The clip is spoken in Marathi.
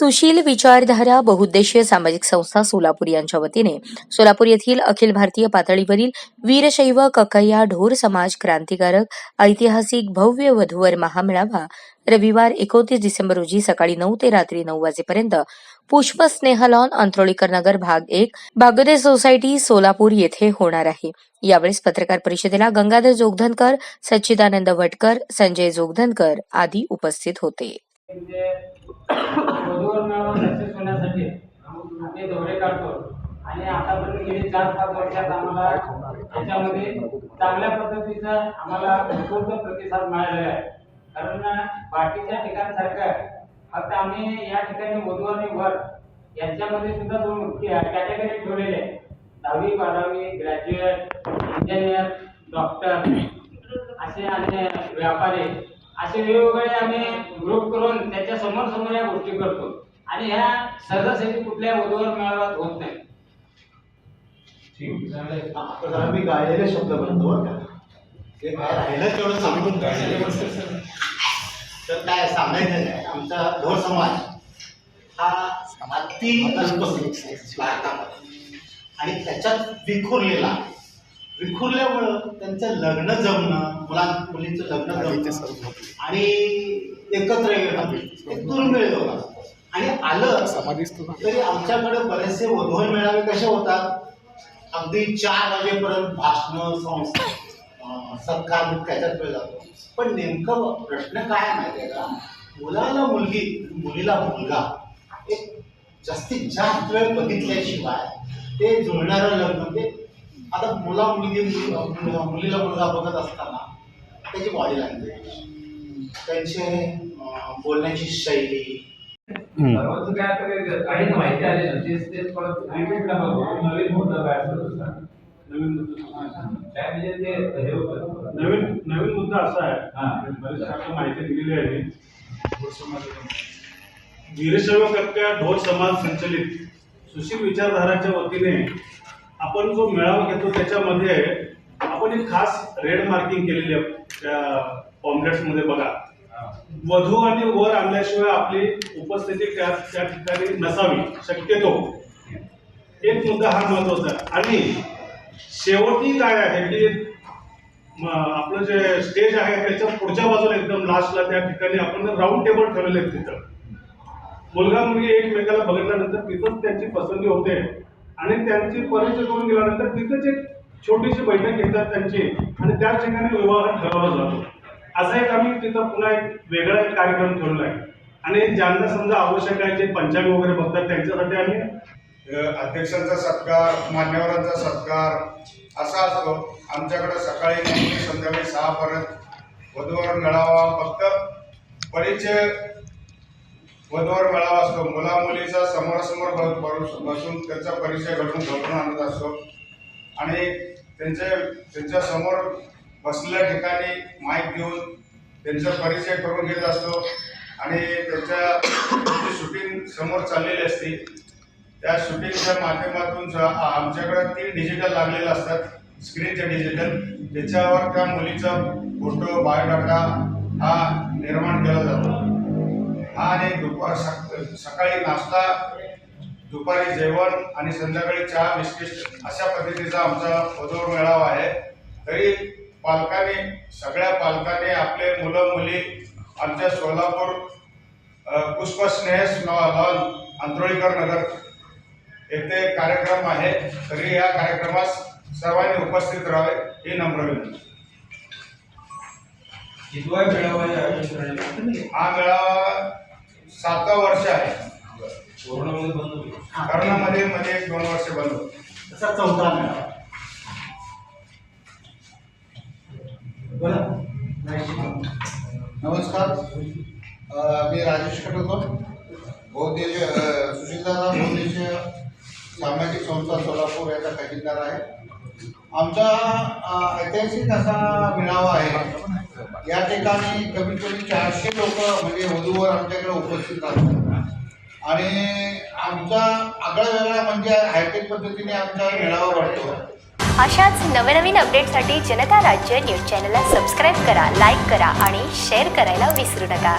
सुशील विचारधारा बहुउद्देशीय सामाजिक संस्था सोलापूर यांच्या वतीने सोलापूर येथील अखिल भारतीय पातळीवरील वीरशैव ककय्या ढोर समाज क्रांतिकारक ऐतिहासिक भव्य वधूवर महामेळावा रविवार एकोणतीस डिसेंबर रोजी सकाळी नऊ ते रात्री नऊ वाजेपर्यंत पुष्प स्नेहलॉन अंत्रोळीकर नगर भाग एक भाग्योदय सोसायटी सोलापूर येथे होणार आहे. यावेळेस पत्रकार परिषदेला गंगाधर जोगधनकर सच्चिदानंद भटकर संजय जोगधनकर आदी उपस्थित होते. म्हणजे म्हणजे वधूवर मेळावा सक्सेस होण्यासाठी आम्ही दौरे काढतो. आणि आतापर्यंत गेली चार पाच वर्षात आम्हाला याच्यामध्ये चांगल्या पद्धतीचा आम्हाला उत्स्फूर्त प्रतिसाद मिळालेला आहे. कारण बाकीच्या ठिकाणसारखं फक्त आम्ही या ठिकाणी वधू आणि वर यांच्यामध्ये सुद्धा दोन कॅटेगरी ठेवलेले आहे दहावी बारावी ग्रॅज्युएट इंजिनियर डॉक्टर असे आणि व्यापारी असे वेगवेगळे आम्ही ग्रुप करून त्याच्यासमोर समोर या गोष्टी करतो. आणि ह्या सहजासहजी कुठल्या वधूवर मेळाव्यात होत नाही. मी गायलेले शब्द म्हणतो बरं का. ते काय राहिलं तेवढं सांगतो तर काय सांगायचं काय आमचा ढोर समाज हा अति अल्पसंख्य आहे भारतामध्ये. आणि त्याच्यात विखुरलेला विखुरल्यामुळं त्यांचं लग्न जमणं मुलां मुलींचं लग्न जमणं आणि एकत्र येणं दुर्मिळ होतं आणि आलं तरी आमच्याकडे बरेचसे वधूवर मेळावे कसे होतात? अगदी चार वाजेपर्यंत भाषण संस्था सत्कार त्याच्यात वेळ जातो. पण नेमकं प्रश्न काय माहिती आहे का? मुलाला मुलगी मुलीला मुलगा एक जास्तीत जास्त वेळ बघितल्याशिवाय ते जुळणारं लग्न म्हणजे आता मुला मुलगी मुल- मुलीला मुलगा बघत असताना त्याची बॉडी लँग्वेज त्यांचे बोलण्याची शैली. सर्वांचं काय आता काही माहिती आली ना तेच तेच परत रिपीट. नवीन मुद्दा काय. नवीन मुद्दा काय म्हणजे ते हे होतं. नवीन नवीन मुद्दा असा हा. आहे बरेचसे आता माहिती दिलेली आहे. वीरशैव कप्प्या ढोर समाज संचलित. सुशील विचारधाराच्या वतीने आपण जो मेळावा घेतो त्याच्यामध्ये आपण एक खास रेड मार्किंग केलेली आहे. त्या पॉम्पलेट्समध्ये बघा. वधू आणि वर आणल्याशिवाय आपली उपस्थिती त्या त्या ठिकाणी नसावी. शक्यतो. एक मुद्दा हा महत्त्वाचा आणि शेवटी काय आहे की आपलं जे स्टेज आहे त्याच्या पुढच्या बाजूला एकदम लास्टला त्या ठिकाणी आपण राऊंड टेबल ठेवलेले आहेत तिथं. मुलगा मुलगी एकमेकाला बघितल्यानंतर तिथंच त्यांची पसंती होते. आणि त्यांची परिचय करून गेल्यानंतर तिथेच एक छोटीशी बैठक घेतात त्यांची आणि त्या ठिकाणी विवाह ठरवला जातो. असा एक आम्ही तिथं पुन्हा एक वेगळा एक कार्यक्रम ठेवला आहे. आणि ज्यांना समजा आवश्यक आहे जे पंचांग वगैरे बघतात त्यांच्यासाठी आम्ही अध्यक्षांचा सत्कार मान्यवरांचा सत्कार असा असतो. आमच्याकडे सकाळी नऊ ते संध्याकाळी सहापर्यंत वधूवर मेळावा फक्त परिचय वधवर मेळावा असतो. मुला मुलीचा समोरासमोर बसून त्यांचा परिचय घडून घडून आणत असतो. आणि त्यांचे त्यांच्यासमोर बसलेल्या ठिकाणी माईक देऊन त्यांचा परिचय करून घेत असतो. आणि त्यांच्या शूटिंग समोर चाललेली असते. त्या शूटिंगच्या माध्यमातून आमच्याकडे तीन डिजिटल लागलेले असतात. स्क्रीनचे डिजिटल त्याच्यावर त्या मुलीचा फोटो बायोडाटा हा निर्माण केला जातो. आणि दुपार सक- सकाळी नाश्ता दुपारी जेवण आणि संध्याकाळी चहा बिस्किट अशा पद्धतीचा आमचा वधूवर मेळावा आहे. तरी पालकांनी सगळ्या पालकांनी आपले मुलं मुली आमच्या सोलापूर पुष्पस्नेह लॉन अंत्रोळीकर नगर येथे कार्यक्रम आहे. तरी या कार्यक्रमास सर्वांनी उपस्थित राहावे ही नम्र विनंती. हा मेळावा सातवा वर्ष आहे. कोरोनामध्ये बंद होईल. करोनामध्ये मध्ये एक दोन वर्ष बंद होते तसा चौथा मेळावा. बोला. नमस्कार. अ, मी राजेश खटोकर बहुद्देश सुशीलदादा बहुद्देश सामाजिक संस्था सोलापूर याचा खजिनदार आहे. आमचा अ, ऐतिहासिक असा मेळावा आहे. या ठिकाणी कमीत कमी चारशे लोक म्हणजे वधूवर आमच्याकडे उपस्थित राहतात. आणि आमचा आगळा वेगळा म्हणजे हायटेक पद्धतीने आमचा मेळावा भरतो अशाच नवनवीन अपडेटसाठी जनता राज्य न्यूज चॅनलला सबस्क्राईब करा लाईक करा आणि शेअर करायला विसरू नका.